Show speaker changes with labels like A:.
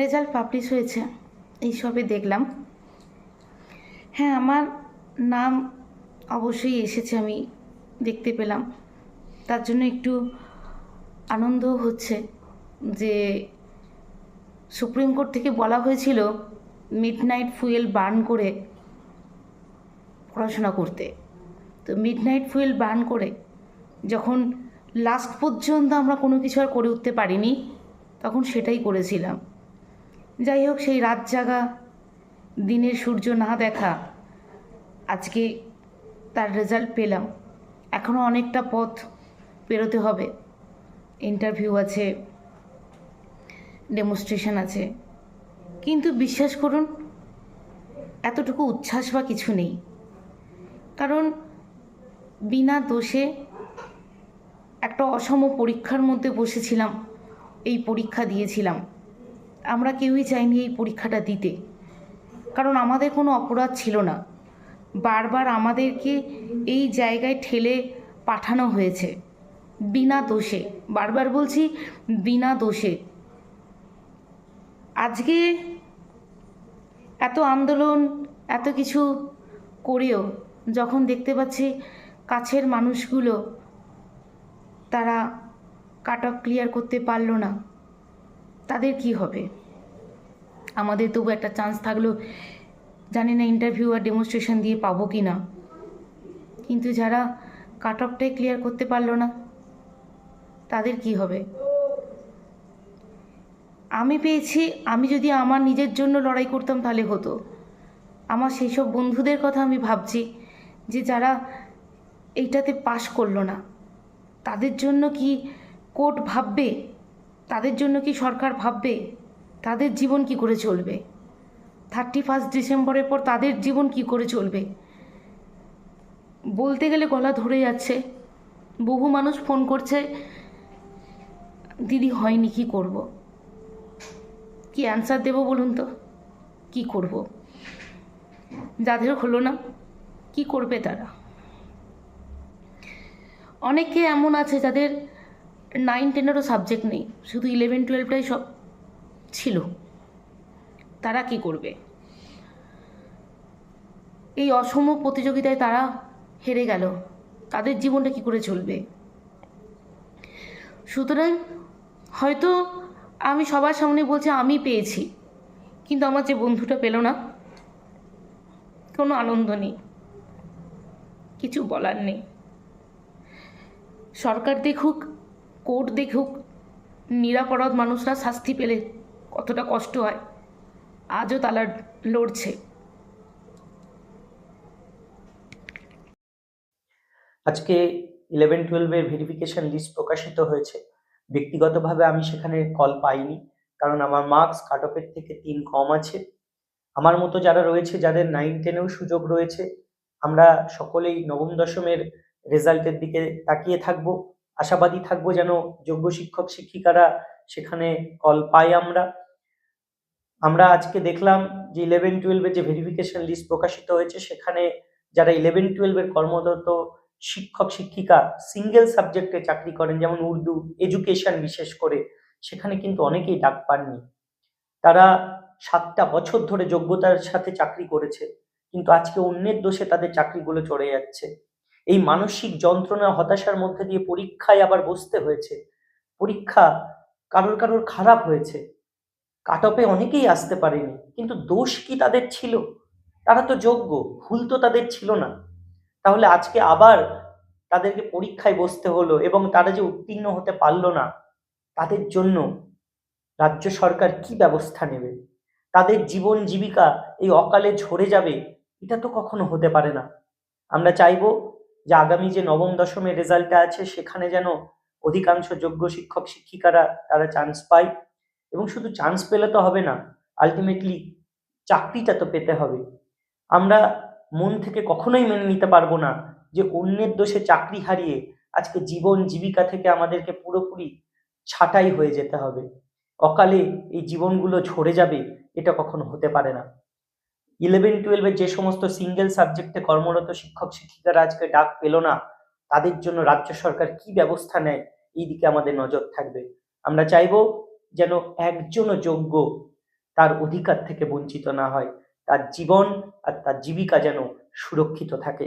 A: Result publish হয়েছে। এই সবে দেখলাম। হ্যাঁ আমার নাম অবশ্যই এসেছে, আমি দেখতে পেলাম। তার জন্য একটু আনন্দও হচ্ছে যে সুপ্রিম কোর্ট থেকে বলা হয়েছিল মিড নাইট ফুয়েল বার্ন করে পড়াশোনা করতে। তো মিড নাইট ফুয়েল বার্ন করে যখন লাস্ট পর্যন্ত আমরা কোনো কিছু আর করে উঠতে পারিনি, তখন সেটাই করেছিলাম। যাই হোক, সেই রাত জাগা, দিনের সূর্য না দেখা, আজকে তার রেজাল্ট পেলাম। এখনও অনেকটা পথ পেরোতে হবে। ইন্টারভিউ আছে ডেমনস্ট্রেশন আছে। কিন্তু বিশ্বাস করুন, এতটুকু উচ্ছ্বাস বা কিছু নেই। কারণ বিনা দোষে একটা অসম পরীক্ষার মধ্যে বসেছিলাম, এই পরীক্ষা দিয়েছিলাম। আমরা কেউই চাইনি এই পরীক্ষাটা দিতে। কারণ আমাদের কোনো অপরাধ ছিল না। বারবার আমাদেরকে এই জায়গায় ঠেলে পাঠানো হয়েছে। বিনা দোষে। বারবার বলছি, বিনা দোষে। আজকে এত আন্দোলন, এত কিছু করেও যখন দেখতে পাচ্ছি কাছের মানুষগুলো তারা কাট অফ ক্লিয়ার করতে পারল না। তাদের কি হবে? আমাদের তবু একটা চান্স থাকল। জানি না ইন্টারভিউ আর ডেমনস্ট্রেশন দিয়ে পাবো কি না কিন্তু যারা কাট অফটাই ক্লিয়ার করতে পারল না, তাদের কি হবে? আমি পেয়েছি, আমি যদি আমার নিজের জন্য লড়াই করতাম তাহলে হতো। আমার সেই সব বন্ধুদের কথা আমি ভাবছি, যে যারা এইটাতে পাশ করল না, তাদের জন্য কি কোর্ট ভাববে? তাদের জন্য কি সরকার ভাববে? তাদের জীবন কি করে চলবে? থার্টি ফার্স্ট ডিসেম্বরের পর তাদের জীবন কি করে চলবে? বলতে গেলে গলা ধরে যাচ্ছে। বহু মানুষ ফোন করছে, দিদি, হয়নি, কি করব? কি অ্যান্সার দেবো বলুন তো? কি করব? যাদের হলো না, কি করবে তারা? অনেকে এমন আছে যাদের নাইন টেনেরও সাবজেক্ট নেই। শুধু ইলেভেন টুয়েলভটাই সব ছিল। তারা কি করবে? এই অসম প্রতিযোগিতায় তারা হেরে গেল। তাদের জীবনটা কি করে চলবে? সুতরাং হয়তো আমি সবার সামনে বলছি, আমি পেয়েছি। কিন্তু আমার যে বন্ধুটা পেল না, কোনো আনন্দ নেই। কিছু বলার নেই। সরকার দেখুক কোর্ট দেখুক, নিরাপরাধ মানুষরা শাস্তি পেলে কতটা কষ্ট হয়। আজও তারা লড়ছে।
B: আজকে ইলেভেন টুয়েলভের ভেরিফিকেশন লিস্ট প্রকাশিত হয়েছে। ব্যক্তিগতভাবে আমি সেখানে কল পাইনি, কারণ আমার মার্কস কাট অফের থেকে তিন কম আছে। আমার মতো যারা রয়েছে, যাদের নাইন টেনেও সুযোগ রয়েছে, আমরা সকলেই নবম দশমের রেজাল্টের দিকে তাকিয়ে থাকব। আশাবাদী থাকব যেন যোগ্য শিক্ষক শিক্ষিকারা সেখানে কল পাই আমরা। আমরা আজকে দেখলাম যে ইলেভেন টুয়েলভের যে ভেরিফিকেশন লিস্ট প্রকাশিত হয়েছে, সেখানে যারা ইলেভেন টুয়েলভের কর্মরত শিক্ষক, শিক্ষিকা সিঙ্গেল সাবজেক্টে চাকরি করেন, যেমন উর্দু এডুকেশন বিশেষ করে, সেখানে কিন্তু অনেকেই ডাক পাননি। তারা সাতটা বছর ধরে যোগ্যতার সাথে চাকরি করেছে, কিন্তু আজকে অন্যের দোষে তাদের চাকরিগুলো চড়ে যাচ্ছে। এই মানসিক যন্ত্রণা, হতাশার মধ্যে দিয়ে পরীক্ষায় আবার বসতে হয়েছে। পরীক্ষা কারোর কারোর খারাপ হয়েছে। কাট অফে অনেকেই আসতে পারেনি, কিন্তু দোষ কি তাদের ছিল? তারা তো যোগ্য, ভুল তো তাদের ছিল না। তাহলে আজকে আবার তাদেরকে পরীক্ষায় বসতে হলো এবং তারা যে উত্তীর্ণ হতে পারল না, তাদের জন্য রাজ্য সরকার কি ব্যবস্থা নেবে? তাদের জীবন জীবিকা এই অকালে ঝরে যাবে, এটা তো কখনো হতে পারে না। আমরা চাইব যে আগামী যে নবম দশমের রেজাল্টটা আছে, সেখানে যেন অধিকাংশ যোগ্য শিক্ষক, শিক্ষিকারা তারা চান্স পায়। এবং শুধু চান্স পেলে তো হবে না আলটিমেটলি চাকরিটা তো পেতে হবে। আমরা মন থেকে কখনোই মেনে নিতে পারব না যে অন্যের দোষে চাকরি হারিয়ে আজকে জীবন, জীবিকা থেকে আমাদেরকে পুরোপুরি ছাঁটাই হয়ে যেতে হবে। অকালে এই জীবনগুলো ঝরে যাবে, এটা কখনো হতে পারে না। ইলেভেন, টুয়েলভে যে সমস্ত সিঙ্গেল সাবজেক্টে কর্মরত শিক্ষক, শিক্ষিকারা আজকে ডাক পেল না, তাদের জন্য রাজ্য সরকার কি ব্যবস্থা নেয়, এই দিকে আমাদের নজর থাকবে। আমরা চাইব যেন একজনও যোগ্য তার অধিকার থেকে বঞ্চিত না হয়, তার জীবন আর তার জীবিকা যেন সুরক্ষিত থাকে।